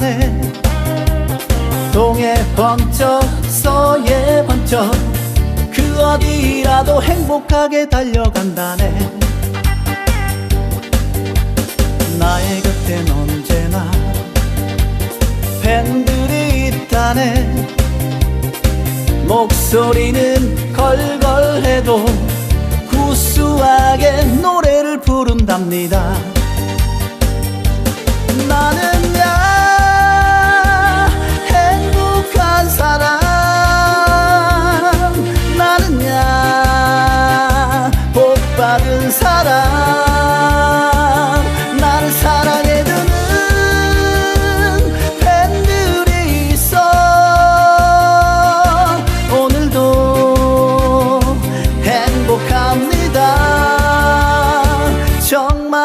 있다네. 동해 번쩍 서해 번쩍. 그 어디라도 행복하게 달려간다네. 나의 곁엔 언제나 팬들이 있다네. 목소리는 걸걸해도 구수하게 노래를 부른답니다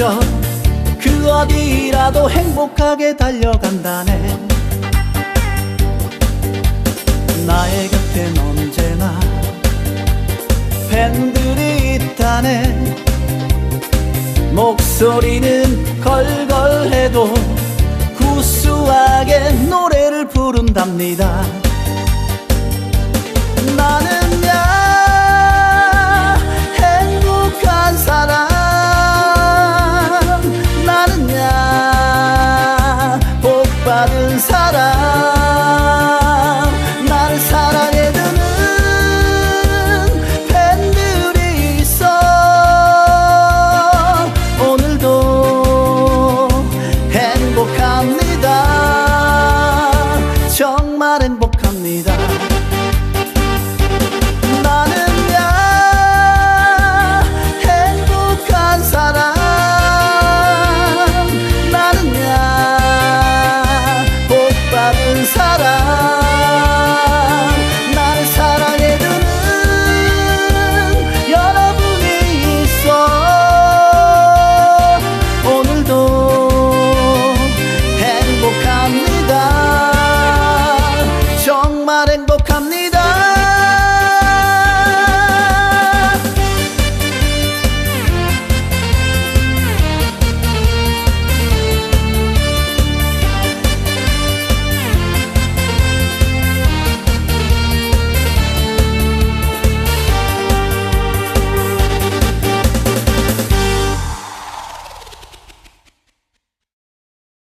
번쩍 그 어디라도 행복하게 달려간다네. 나의 곁엔 언제나 팬들이 있다네. 목소리는 걸걸해도 구수하게 노래를 부른답니다. 나는